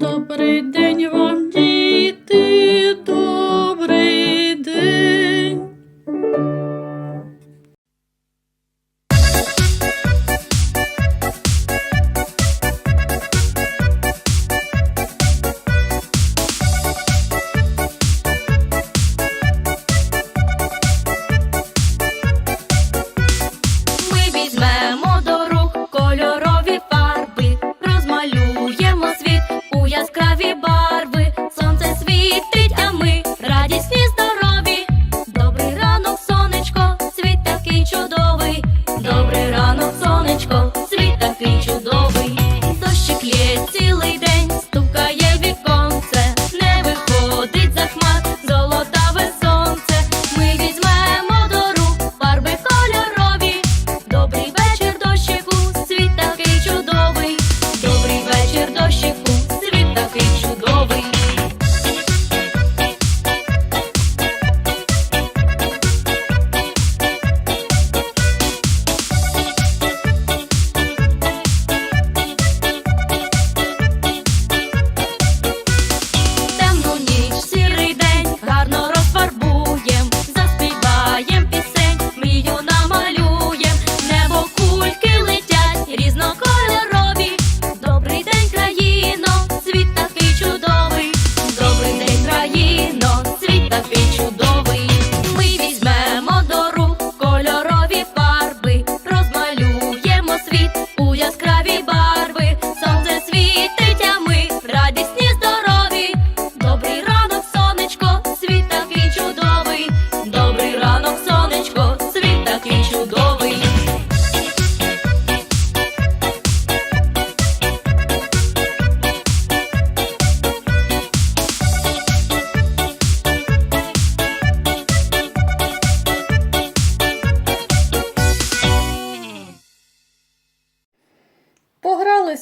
Добрий день вам, діти,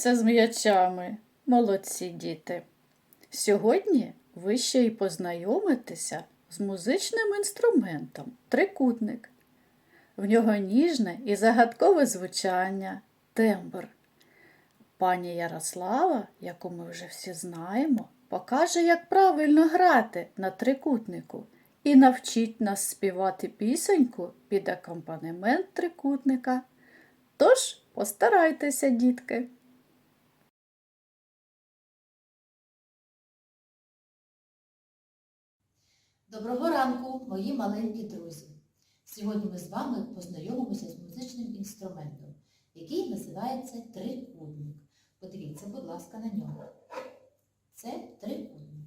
Погралися з м'ячами, молодці діти. Сьогодні ви ще й познайомитеся з музичним інструментом трикутник. В нього ніжне і загадкове звучання, тембр. Пані Ярослава, яку ми вже всі знаємо, покаже, як правильно грати на трикутнику і навчить нас співати пісеньку під акомпанемент трикутника. Тож постарайтеся, дітки. Доброго ранку, мої маленькі друзі! Сьогодні ми з вами познайомимося з музичним інструментом, який називається трикутник. Подивіться, будь ласка, на нього. Це трикутник.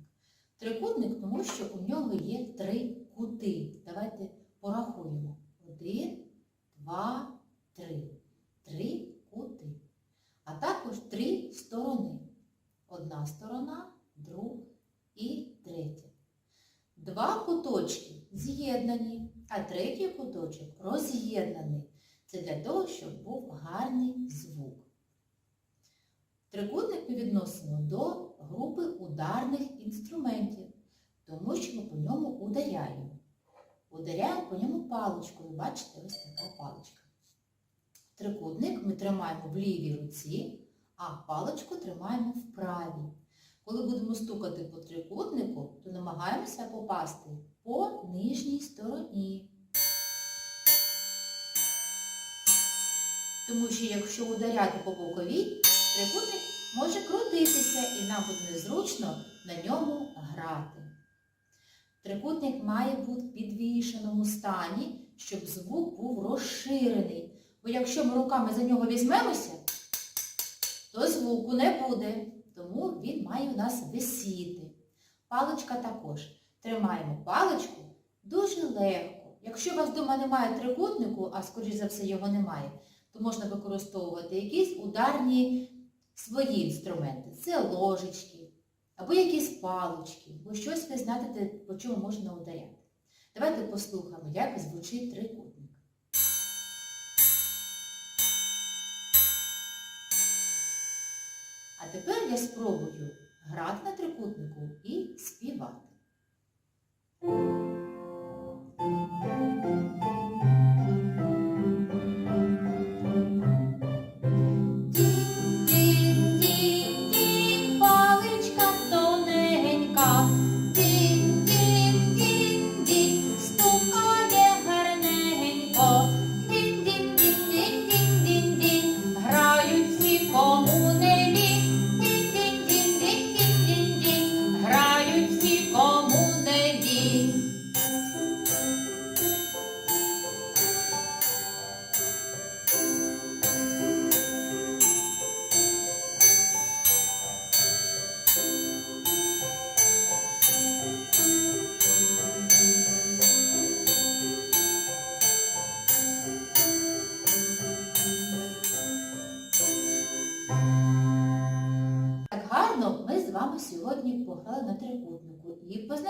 Трикутник, тому що у нього є три кути. Давайте порахуємо. Один, два, три. Три кути. А також три сторони. Одна сторона, друга і третя. Два куточки з'єднані, а третій куточок роз'єднаний. Це для того, щоб був гарний звук. Трикутник ми відносимо до групи ударних інструментів, тому що ми по ньому ударяємо. Ударяємо по ньому паличкою. Бачите, ось така паличка. Трикутник ми тримаємо в лівій руці, а паличку тримаємо в правій. Коли будемо стукати по трикутнику, то намагаємося попасти по нижній стороні. Тому що якщо ударяти по боковій, трикутник може крутитися і нам буде незручно на ньому грати. Трикутник має бути в підвішеному стані, щоб звук був розширений. Бо якщо ми руками за нього візьмемося, то звуку не буде. Тому він має у нас висіти. Паличка також. Тримаємо паличку дуже легко. Якщо у вас вдома немає трикутнику, а скоріш за все його немає, то можна використовувати якісь ударні свої інструменти. Це ложечки або якісь палички, бо щось ви знаєте, по чому можна ударяти. Давайте послухаємо, як звучить трикутник. Тепер я спробую грати на трикутнику і співати.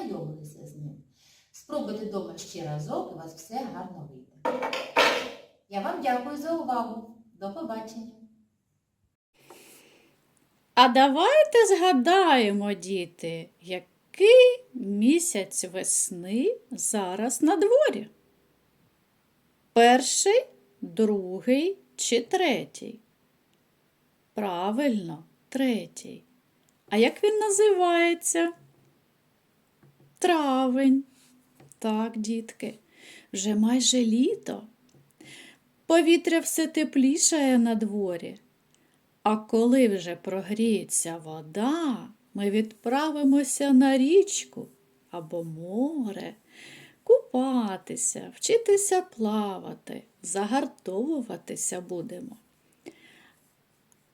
І познайомилися з ним. Спробуйте вдома ще разок, і у вас все гарно вийде. Я вам дякую за увагу. До побачення. А давайте згадаємо, діти, який місяць весни зараз на дворі? Перший, другий чи третій? Правильно, третій. А як він називається? Травень. Так, дітки, вже майже літо. Повітря все теплішає на дворі. А коли вже прогріється вода, ми відправимося на річку або море, купатися, вчитися плавати, загартовуватися будемо.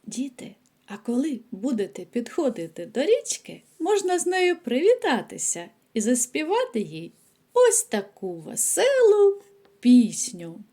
Діти, а коли будете підходити до річки, можна з нею привітатися і заспівати їй ось таку веселу пісню.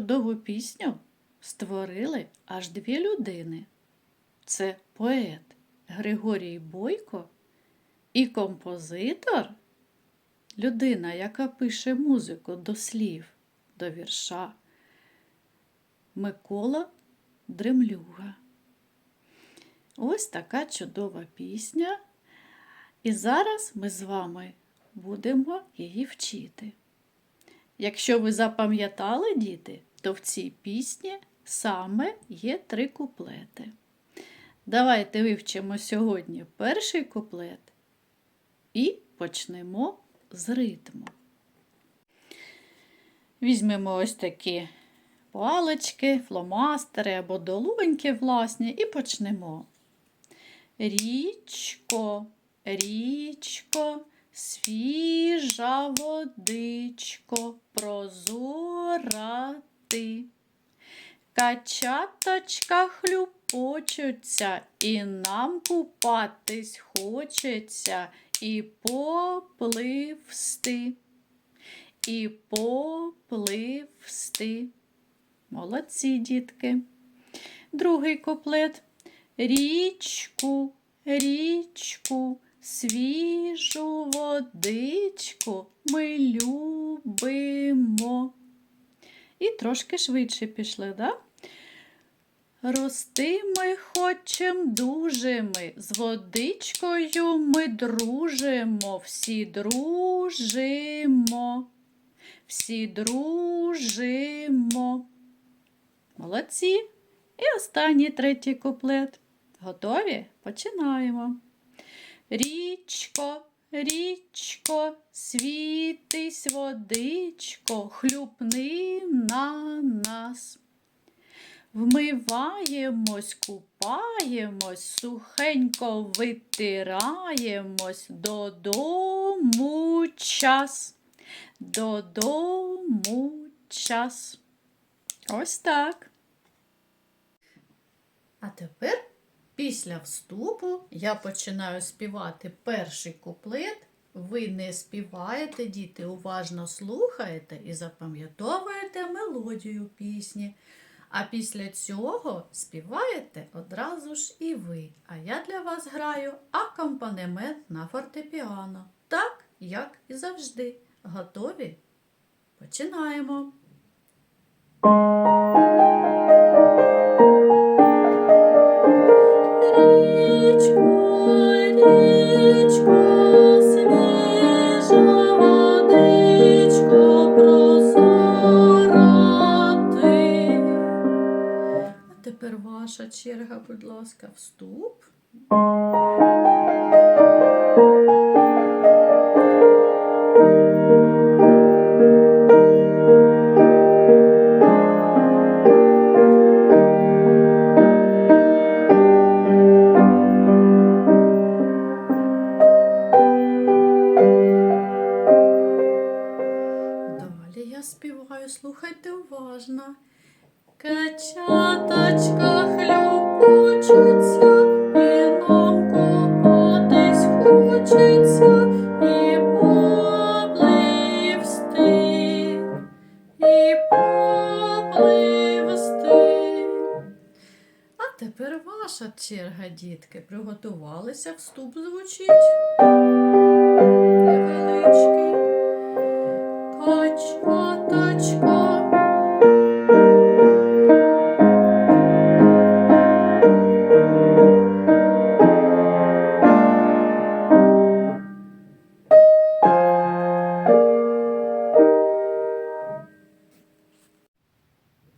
Чудову пісню створили аж дві людини. Це поет Григорій Бойко і композитор, людина, яка пише музику до слів, до вірша Микола Дремлюга. Ось така чудова пісня. І зараз ми з вами будемо її вчити. Якщо ви запам'ятали, діти, то в цій пісні саме є три куплети. Давайте вивчимо сьогодні перший куплет і почнемо з ритму. Візьмемо ось такі палички, фломастери або долоньки власні і почнемо. Річко, річко, свіжа водичко, прозора ти. Качаточка хлюпочуться, і нам купатись хочеться, і попливсти, і попливсти. Молодці, дітки. Другий куплет. Річку, річку, свіжу водичку ми любимо. І трошки швидше пішли, да? Рости ми хочем дуже ми, з водичкою ми дружимо, всі дружимо, всі дружимо. Молодці. І останній третій куплет. Готові? Починаємо. Річко, Річко, світись, водичко, хлюпни на нас. Вмиваємось, купаємось, сухенько витираємось, додому час. Додому час. Ось так. А тепер, після вступу, я починаю співати перший куплет. Ви не співаєте, діти, уважно слухаєте і запам'ятовуєте мелодію пісні. А після цього співаєте одразу ж і ви. А я для вас граю акомпанемент на фортепіано. Так, як і завжди. Готові? Починаємо. Черга, будь ласка, вступ. Далі я співаю, слухайте уважно. Качаточка ваша черга, дітки. Приготувалися, вступ звучить. Невеличкий. Качаточка.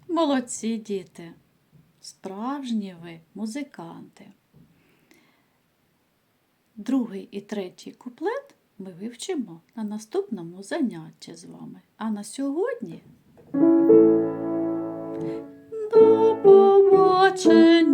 Молодці діти, справжні ви музиканти. Другий і третій куплет ми вивчимо на наступному занятті з вами. А на сьогодні до побачення!